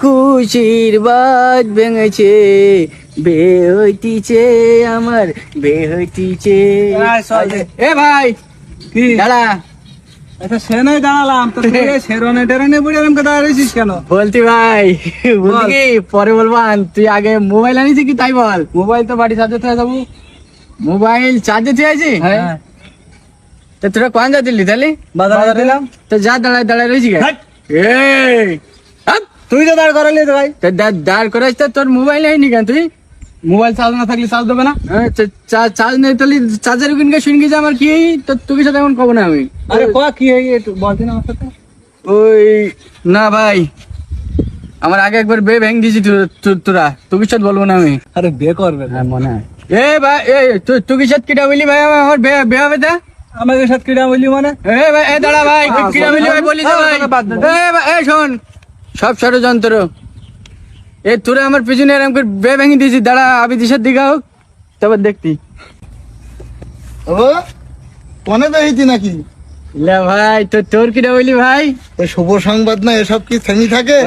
খুশির বাদ ভেঙেছে বে হইতিছে আমার বে হইতিছে। এ ভাই কি? দাঁড়া। আচ্ছা সে নাই দাঁড়ালাম। তো তুই শেরনে টেরনে পড়ে এরকম দাঁড়িয়েছিস কেন? বলতি ভাই বলতি পরে বলবান তুই আগে মোবাইল আনিছি কি? তাই বল। মোবাইল তো বাড়ি চার্জে থেকে যাব। মোবাইল চার্জে আছে হ্যাঁ। তো তোরা কোন যা দিলি তাহলে? বাজারে দিলাম তো যা দাঁড়ায় দাঁড়ায় রয়েছি এই। তুই তো দাঁড় করালি তো ভাই দাঁড় করাইছ তো তোর মোবাইল হয়নি কেন তুই? মোবাইল চার্জ না থাকলে চার্জ দেবে না। হ্যাঁ, চার্জ নেই তাহলে চার্জার কিনকে শুন গেছে আমার কি তো তোকে সাথে এখন কব না আমি। আরে ক কি হয়ে একটু বলছি না আমার সাথে। ওই না ভাই আমার আগে একবার বে ভেঙে দিয়েছি তোরা। তোকে সাথে বলব না আমি। আরে বে করবে। হ্যাঁ মনে হয়। এ ভাই এ তুই তোকে সাথে কিটা বলি ভাই আমার আমার বে বে হবে তা? আমাকে সাথে কিনা বললি মানে? এ ভাই এ দাঁড়া ভাই হ্যাঁ, কিটা বলি ভাই বলি ভাই। এ ভাই, এ শোন। সব ষড়যন্ত্র এ তোরে আমার পিছনে এরকম করে বে ভেঙে দিয়েছি। দাঁড়া আমি দিশার দিকে হোক তারপর দেখতি। ও কনে বেহিতি নাকি? লে ভাই তো তোর কিটা বলি ভাই? ওই শুভ সংবাদ না এসব কি থেমি থাকে?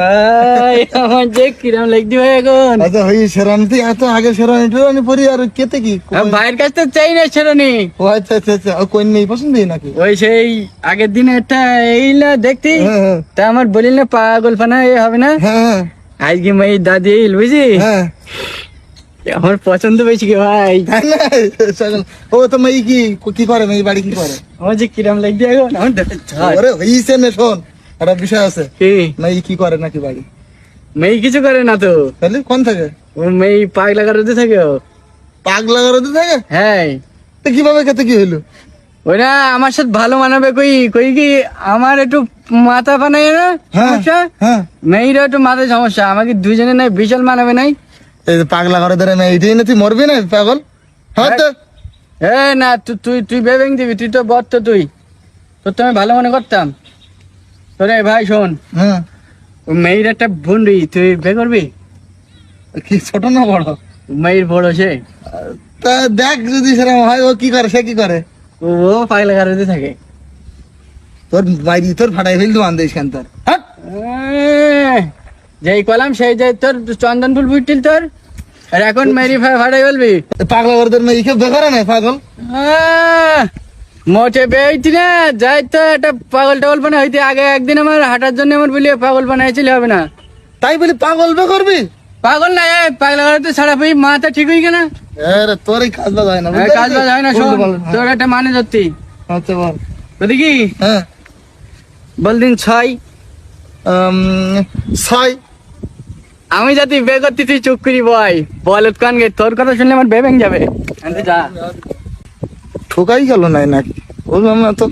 ভাই আমার যে কিরম লাগদি ভাই এখন। আচ্ছা হই সেরানিতে এত আগে সেরানি টেরানি পরি আর কেতে কি? ভাইয়ের কাছ থেকে চাই না ছেড়নি ও আচ্ছা আচ্ছা আচ্ছা কোন নেই পছন্দই নাকি? ওই সেই আগের দিনে একটা এই না দেখতি? হ্যাঁ হ্যাঁ। তা আমার বলিল না পাগল ফানা এ হবে না? হ্যাঁ হ্যাঁ। আজকে মাই দাদি বুঝি হ্যাঁ। আমার পছন্দ পেয়েছি কি ভাই? ও তো মেয়ে কি কি করে মেয়ে বাড়ি কি করে? আমার যে কিরম এখন আমার দেখে ছাড়। ওরে হইছে নে শোন একটা বিষয় আছে। কি? মেয়ে কি করে নাকি বাড়ি? মেয়ে কিছু করে না তো। তাহলে কোন থাকে? ও মেয়ে পাগলা কারোতে থাকে ও। পাগলা করতে থাকে? হ্যাঁ। তো কীভাবে খেতে কি হইল? ওই না আমার সাথে ভালো মানাবে কই কই কি আমার একটু মাথা বানায় না হ্যাঁ সমস্যা? হ্যাঁ। মেয়েরা একটু মাথায় সমস্যা আমাকে দুজনে নাই বিশাল মানাবে নাই। এই পাগলা করে ধরে মেয়ে এইটাই না তুই মরবি না পাগল? হ্যাঁ তো। এ না তুই তুই বেবেং দিবি তুই তো বর তো তুই। তোর তো আমি ভালো মনে করতাম। তোরে ভাই শোন। হ্যাঁ। মেয়ের একটা বুন্ডি তুই বে করবি? কি ছোট না বড়? মেয়ের বড় সে। তা দেখ যদি সেরকম হয় ও কি করে সে কি করে? ও পাগলা কারোতে থাকে। তোর বাইরে তোর ফাটাই ফেল তো কেন তোর। হ্যাঁ। এ, যেই কলাম সেই যে তোর চন্দন ফুল বুঝছিল তোর আর এখন মেরি ভাড়াই বলবি। পাগলা করে তোর মেয়ে কেউ বেকার না পাগল? মোটে বেইতি না যাই তো একটা পাগল টাগল বানা হইতে আগে একদিন আমার হাঁটার জন্য আমার বলি পাগল বানাইছিল হবে না। তাই বলি পাগল বে করবি? পাগল না এ পাগলা কারোতে ছাড়া পেয়ে মাথা ঠিক হয়ে গেল আরে তোর কাজ বাজ হয় না কাজ বাজ হয় না শোন হ্যাঁ। তোর একটা মানে ধরতি আচ্ছা বল। বুঝলি কি? হ্যাঁ। বল দিন ছয় ছয়। আমি যদি বে করতে তুই চুপ করি বয়। বল কান গে তোর কথা শুনলে আমার বে ভেঙে যাবে যা। ঠোকাই গেল নাই নাকি? না তো